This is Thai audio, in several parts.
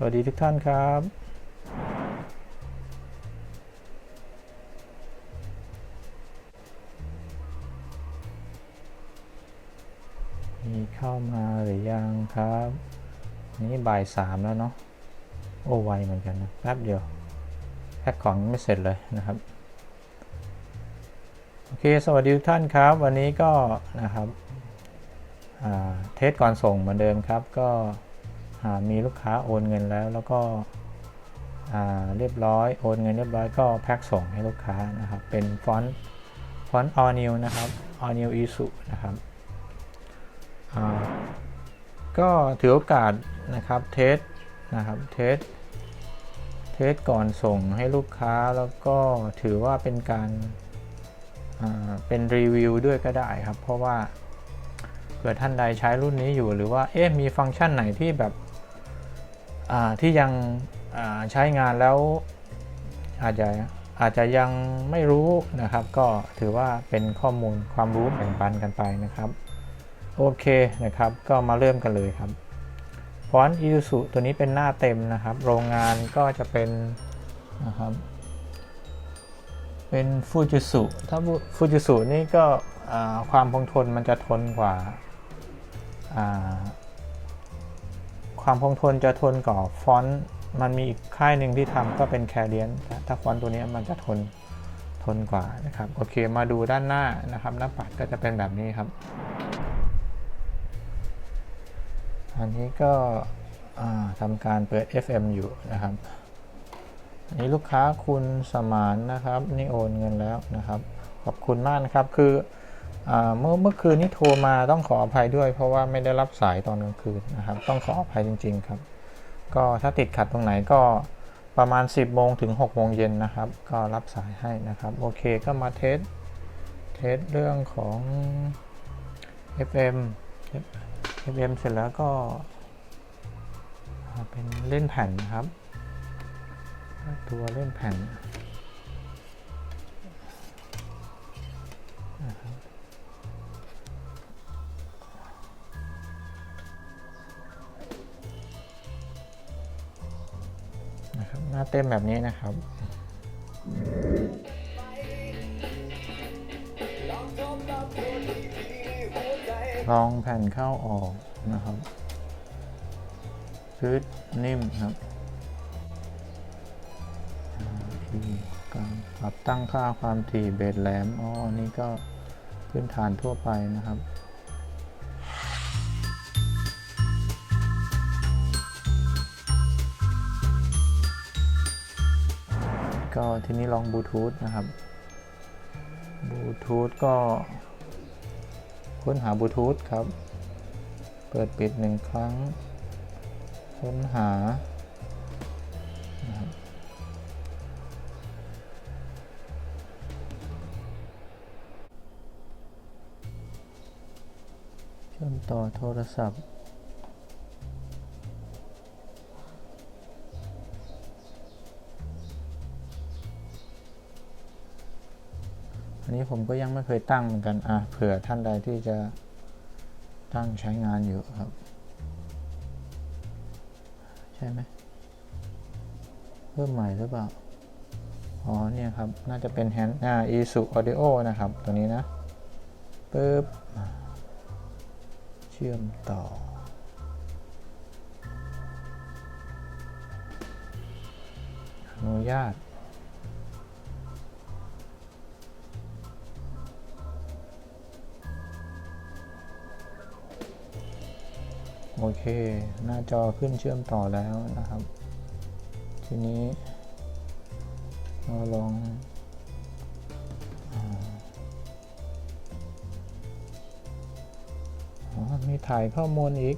สวัสดีทุกท่านครับมีเข้ามาหรือยังครับ นี่บ่ายสามแล้วเนาะโอ้ไวเหมือนกันนะแป๊บเดียวแพ็คของไม่เสร็จเลยนะครับ โอเค สวัสดีทุกท่านครับ วันนี้ก็นะครับเทสก่อนส่งเหมือนเดิมครับก็ มีลูกค้าโอนเงินแล้ว แล้วก็เรียบร้อยโอนเงินเรียบร้อยก็แพ็คส่งให้ลูกค้านะครับ เป็นฟอนต์ฟอนต์ all new นะครับ all new isu นะครับ ก็ถือโอกาสนะครับเทสนะครับเทสเทสก่อนส่งให้ลูกค้าแล้วก็ถือว่าเป็นการเป็นรีวิวด้วยก็ได้ครับ เพราะว่าเผื่อท่านใดใช้รุ่นนี้อยู่หรือว่าเอ๊ะมีฟังก์ชันไหนที่แบบ ที่ยังใช้งานแล้วอาจจะอาจจะยังไม่รู้นะครับ ก็ถือว่าเป็นข้อมูลความรู้แบ่งปันกันไปนะครับโอเคนะครับก็มาเริ่มกันเลยครับฟอนต์อิซูซุตัวนี้เป็นหน้าเต็มนะครับ โรงงานก็จะเป็นนะครับ เป็นฟูจิสุถ้าฟูจิสุนี่ก็ความคงทนมันจะทนกว่า ความคงทนจะทนกว่าฟอนต์มันมีอีกค่ายหนึ่งที่ทำก็เป็นแคเรียนถ้าฟอนต์ตัวนี้มันจะทนทนกว่านะครับโอเคมาดูด้านหน้านะครับ หน้าปัดก็จะเป็นแบบนี้ครับ อันนี้ก็อ่าทำการเปิด FM อยู่นะครับอันนี้ลูกค้าคุณสมานนะครับ นี่โอนเงินแล้วนะครับ ขอบคุณมากนะครับคือ เมื่อเมื่อคืนนี้โทรมาต้องขออภัยด้วย เพราะว่าไม่ได้รับสายตอนกลางคืนนะครับ ต้องขออภัยจริง ๆครับ ก็ถ้าติดขัดตรงไหนก็ประมาณ 10โมงถึง6โมงเย็นนะครับ ก็รับสายให้นะครับ โอเคก็มาเทสเทสเรื่องของ FM FM เสร็จแล้วก็ เป็นเล่นแผ่นนะครับ ตัวเล่นแผ่น น้าเต็มแบบนี้นะครับ ลองแผ่นเข้าออกนะครับพื้นนิ่มครับทีการปรับตั้งค่าความถี่เบสแหลมอ๋อนี่ก็พื้นฐานทั่วไปนะครับ ก็ทีนี้ลองบลูทูธนะครับบลูทูธก็ค้นหาบลูทูธครับ เปิดปิดหนึ่งครั้ง ค้นหา เชื่อมต่อโทรศัพท์ ผมก็ยังไม่เคยตั้งเหมือนกัน อะเผื่อท่านใดที่จะตั้งใช้งานอยู่ครับ ใช่ไหมเพิ่มใหม่หรือเปล่า อ๋อเนี่ยครับ น่าจะเป็นแฮนด์อ่า Isu Audio นะครับ ตัวนี้นะปึ๊บเชื่อมต่อ อนุญาต โอเค หน้าจอขึ้นเชื่อมต่อแล้วนะครับ ทีนี้เราลองอ๋อมีถ่ายข้อมูลอีก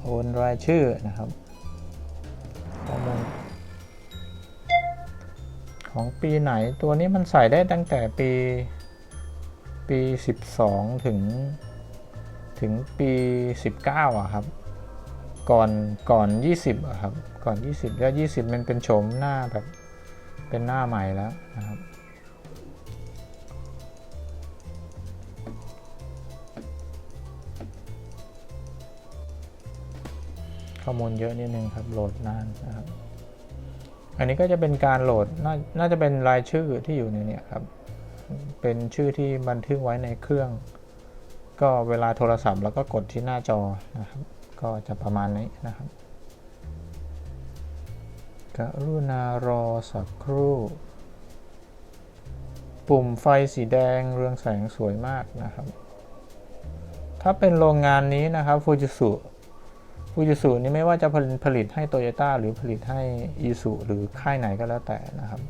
โอนรายชื่อนะครับ ข้อมูลของปีไหนตัวนี้มันใส่ได้ตั้งแต่ปี ปี 12 ถึง ถึงปี 19อะครับ ก่อนก่อน 20อะครับ ก่อน 20 แล้ว 20 มันเป็นโฉมหน้าแบบเป็นหน้าใหม่แล้วนะครับข้อมูลเยอะนิดนึงครับ โหลดนานนะครับ อันนี้ก็จะเป็นการโหลดนน่าจะเป็นรายชื่อที่อยู่ในนี้ครับ เป็นชื่อที่บันทึกไว้ในเครื่อง ก็เวลาโทรศัพท์แล้วก็กดที่หน้าจอนะครับ ก็จะประมาณนี้นะครับกรุณารอสักครู่ ปุ่มไฟสีแดงเรืองแสงสวยมากนะครับ ถ้าเป็นโรงงานนี้นะครับฟูจิสุฟูจิสุนี่ไม่ว่าจะผลิตผลิตให้โตโยต้าหรือผลิตให้อีสุหรือค่ายไหนก็แล้วแต่นะครับ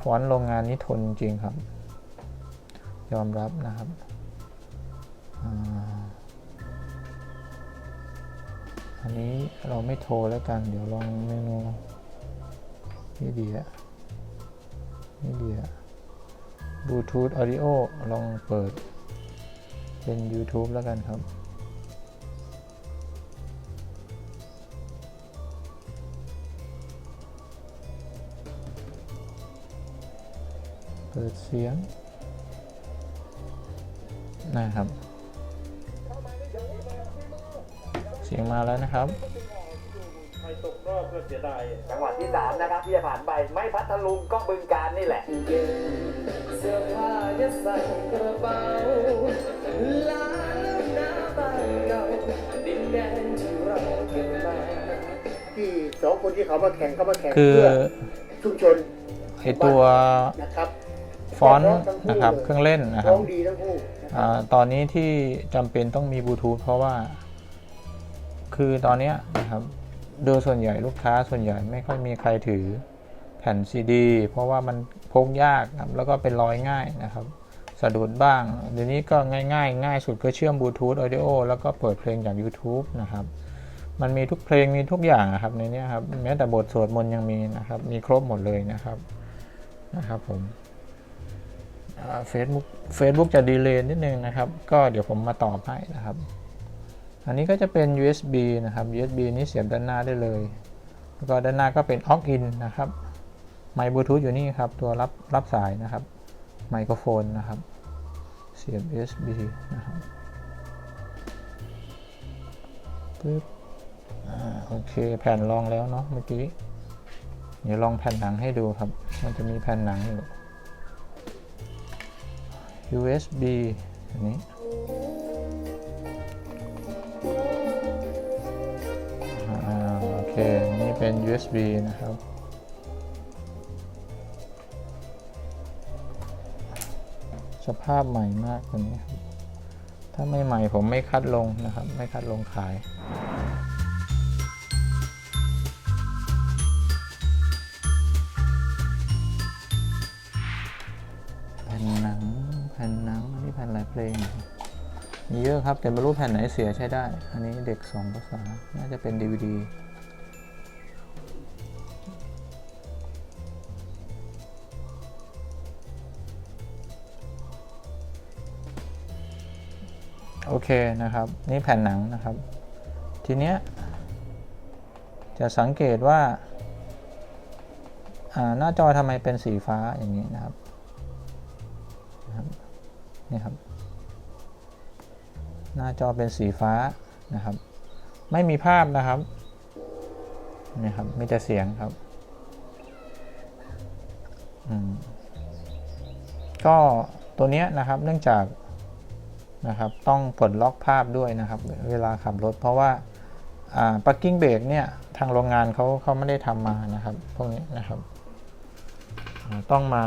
ฟอนต์โรงงานนี้ทนจริงครับ ยอมรับนะครับ อันนี้เราไม่โทรแล้วกัน เดี๋ยวลองเมนูนี่ดีอะนี่ดีอะบลูทูธออดิโอลองเปิด เป็น YouTube แล้วกันครับเปิดเสียงนะครับ สียงมาแล้วนะครับใครตกรอบก็เสียดายจังหวัดที่สามนะครับที่จะผ่านไปไม่พัทลุงก็บึงการนี่แหละเสื้อผ้ายัดใส่กระเป๋าลาหน้าบ้านเก่าดินแดนที่เราเกิดมาที่สองคนที่เขามาแข่งเขามาแข่งคือเพื่อชุมชนไอตัวนะครับฟอนต์นะครับเครื่องเล่นนะครัร้บองดีทั้งคู่นะคอารับตอนนี้ที่จำเป็นต้องมีบลูทูธเพราะว่า คือตอนนี้นะครับโดยส่วนใหญ่ลูกค้าส่วนใหญ่ไม่ค่อยมีใครถือแผ่นซีดีเพราะว่ามันพกยากครับแล้วก็เป็นรอยง่ายนะครับสะดุดบ้าง เดี๋ยวนี้ก็ง่ายๆง่ายสุดก็เชื่อมบลูทูธออดิโอแล้วก็เปิดเพลงจาก YouTube นะครับมันมีทุกเพลงมีทุกอย่างนะครับในนี้ครับแม้แต่บทสวดมนต์ยังมีนะครับ มีครบหมดเลยนะครับนะครับผมเฟซบุ๊กเฟซบุ๊กจะดีเลย์นิดนึงนะครับ ก็เดี๋ยวผมมาตอบให้นะครับ อันนี้ก็จะเป็น USB นะครับ USB นี้เสียบด้านหน้าได้เลย แล้วก็ด้านหน้าก็เป็น aux in นะครับ ไมค์บลูทูธอยู่นี่ครับ ตัวรับรับสายนะครับ ไมโครโฟนนะครับ เสียบ USB นะครับปึ๊บอ่าโอเค แผ่นรองแล้วเนาะเมื่อกี้ เดี๋ยวลองแผ่นหนังให้ดูครับ มันจะมีแผ่นหนังอยู่ USB อันนี้อ่ โอเค นี่เป็น USB นะครับ สภาพใหม่มากตัวนี้ครับ ถ้าไม่ใหม่ผมไม่คัดลงนะครับ ไม่คัดลงขายแผ่นหนังแผ่นหนังอันนี้แผ่นหลายเพลง มีเยอะครับ แต่ไม่รู้แผ่นไหนเสียใช้ได้ อันนี้เด็กสองภาษา น่าจะเป็น DVD โอเคนะครับ นี่แผ่นหนังนะครับ ทีเนี้ย จะสังเกตว่า หน้าจอทำไมเป็นสีฟ้าอย่างนี้นะครับ นี่ครับ หน้าจอเป็นสีฟ้านะครับ ไม่มีภาพนะครับนี่ครับมีแต่เสียงครับอืมก็ตัวเนี้ยนะครับเนื่องจากนะครับต้องปลดล็อกภาพด้วยนะครับ เวลาขับรถ เพราะว่าปักกิ้งเบรกเนี่ยทางโรงงานเขาเขาไม่ได้ทำมานะครับพวกนี้นะครับ ต้องมา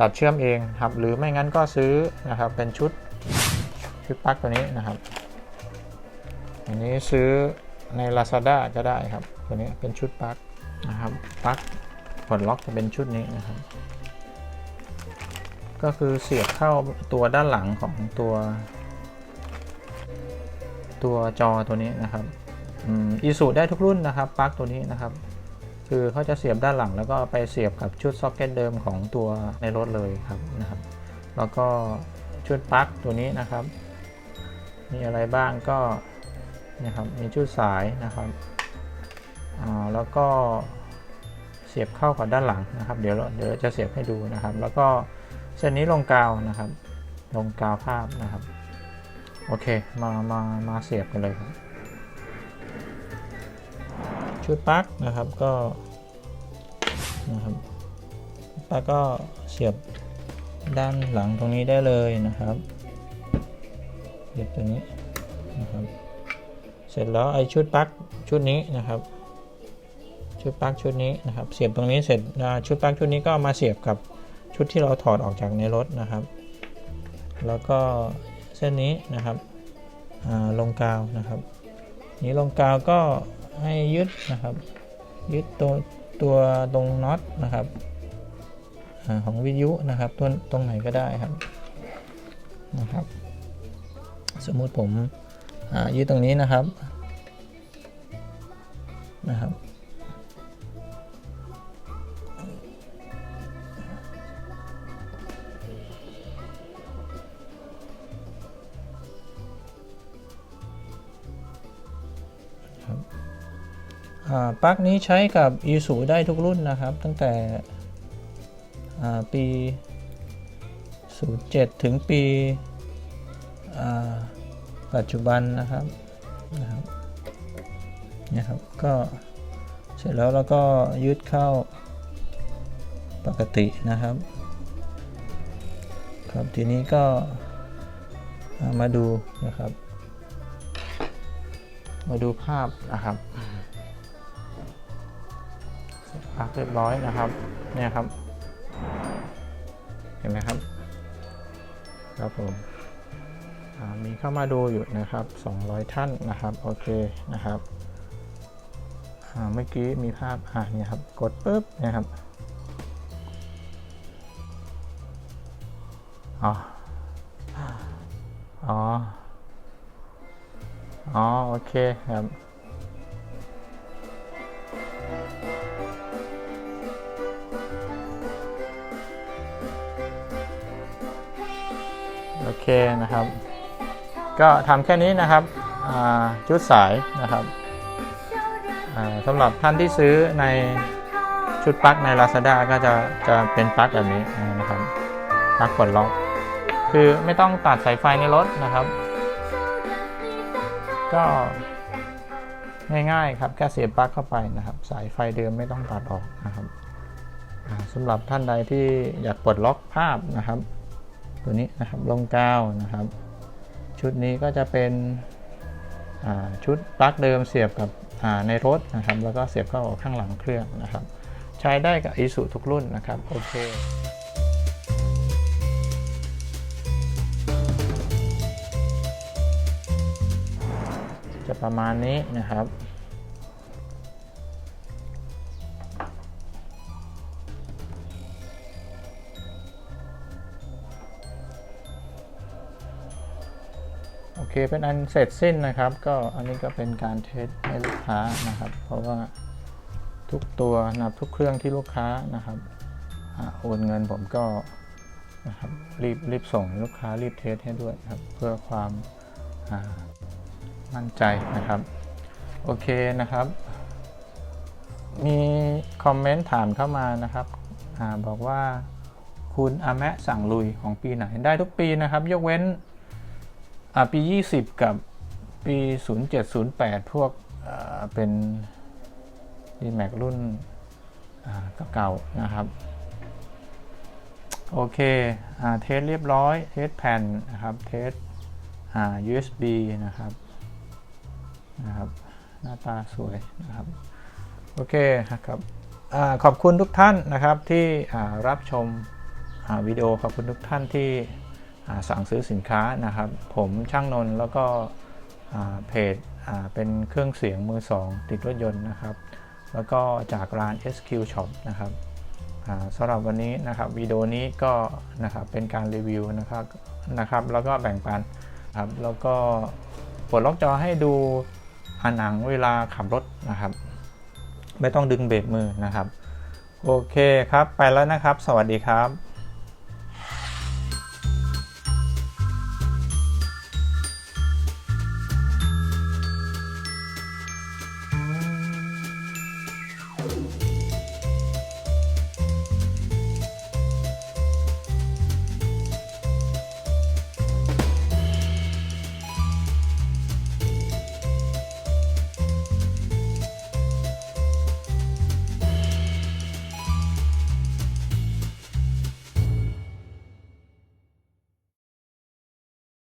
ตัดเชื่อมเองครับ หรือไม่งั้นก็ซื้อนะครับเป็นชุด ชุดปลั๊กตัวนี้นะครับ อันนี้ซื้อใน Lazada ก็ได้ครับ ตัวนี้เป็นชุดปลั๊กนะครับปลั๊กปลดล็อกจะเป็นชุดนี้นะครับ ก็คือเสียบเข้าตัวด้านหลังของตัว ตัวจอตัวนี้นะครับอีสูได้ทุกรุ่นนะครับปลั๊กตัวนี้นะครับ คือเขาจะเสียบด้านหลัง แล้วก็ไปเสียบกับชุดซ็อกเก็ตเดิมของตัวในรถเลยครับนะครับ แล้วก็ชุดปลั๊กตัวนี้นะครับ มีอะไรบ้างก็นะครับมีชุดสายนะครับอ่าแล้วก็เสียบเข้ากับด้านหลังนะครับ เดี๋ยวเราเดี๋ยวจะเสียบให้ดูนะครับ แล้วก็เส้นนี้ลงกาวนะครับ ลงกาวภาพนะครับ โอเคมามามาเสียบกันเลยครับ ชุดปลั๊กนะครับก็นะครับปลั๊กก็เสียบด้านหลังตรงนี้ได้เลยนะครับ เสียบตรงนี้นะครับ เสร็จแล้วไอชุดปลั๊กชุดนี้นะครับ ชุดปลั๊กชุดนี้นะครับ เสียบตรงนี้เสร็จชุดปลั๊กชุดนี้ก็มาเสียบกับชุดที่เราถอดออกจากในรถนะครับ แล้วก็เส้นนี้นะครับลงกาวนะครับ นี้ลงกาวก็ให้ยึดนะครับ ยึดตัวตัวตรงน็อตนะครับของวิทยุนะครับตัวตรงไหนก็ได้ครับนะครับ สมมุติผมยึดตรงนี้นะครับนะครับ ปลั๊กนี้ใช้กับ i s u ได้ทุกรุ่นนะครับ ตั้งแต่ปี 07 ถึงปี อ่า ปัจจุบันนะครับนะครับเนี่ยครับก็เสร็จแล้วเราก็ยึดเข้าปกตินะครับ ครับทีนี้ก็ามาดูนะครับ มาดูภาพนะครับพักเรียบร้อยนะครับเนี่ยครับ เห็นไหมครับ ครับผม มีเข้ามาดูอยู่นะครับ 200 ท่านนะครับ โอเคนะครับเมื่อกี้มีภาพอ่านี่ครับ กดปุ๊บนะครับอ๋อ อ๋อ อ๋อ โอเคครับโอเคนะครับ ก็ทำแค่นี้นะครับชุดสายนะครับสำหรับท่านที่ซื้อในชุดปลั๊กใน Lazada ก็จะจะเป็นปลั๊กแบบนี้นะครับปลั๊กกดล็อก คือไม่ต้องตัดสายไฟในรถนะครับ ก็ง่ายๆครับแค่เสียบปลั๊กเข้าไปนะครับ สายไฟเดิมไม่ต้องตัดออกนะครับสำหรับท่านใดที่อยากปลดล็อกภาพนะครับ ตัวนี้นะครับลงกาวนะครับ ชุดนี้ก็จะเป็นชุดปลั๊กเดิมเสียบกับในรถนะครับ แล้วก็เสียบเข้าข้างหลังเครื่องนะครับ ใช้ได้กับอิสุทุกรุ่นนะครับโอเคจะประมาณนี้นะครับ คเป็นอันเสร็จสิ้นนะครับ ก็อันนี้ก็เป็นการเทสให้ลูกค้านะครับ เพราะว่าทุกตัวนับทุกเครื่องที่ลูกค้านะครับอ่าโอนเงินผมก็นะครับรีบรีบส่งลูกค้ารีบเทสให้ด้วยครับ เพื่อความมั่นใจนะครับ โอเคนะครับ มีคอมเมนต์ถามเข้ามานะครับอบอกว่าคุณอาแมะสั่งลุยของปีไหนได้ทุกปีนะครับ ยกเว้น ปี 20 กับปี 0708 พวกเป็น d m a x รุ่นเก่าๆนะครับ โอเคอเทสเรียบร้อย เทสแผ่นนะครับ เทสอ่า USB นะครับนะครับ หน้าตาสวยนะครับ โอเคครับอขอบคุณทุกท่านนะครับที่รับชมวิดีโอขอบคุณทุกท่านที่ สั่งซื้อสินค้านะครับ ผมช่างนนแล้วก็เพจเป็นเครื่องเสียงมือสองติดรถยนต์นะครับ แล้วก็จากร้าน SQ Shop นะครับสำหรับวันนี้นะครับวิดีโอนี้ก็นะครับเป็นการรีวิวนะครับนะครับ แล้วก็แบ่งปันครับแล้วก็ปลดล็อกจอให้ดูอาหนังเวลาขับรถนะครับ ไม่ต้องดึงเบรกมือนะครับ โอเคครับ ไปแล้วนะครับ สวัสดีครับ